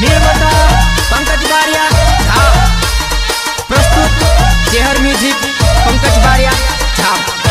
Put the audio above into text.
निर्माता पंकज बारिया हाँ। प्रस्तुत चेहर म्यूज़िक पंकज बारिया छाप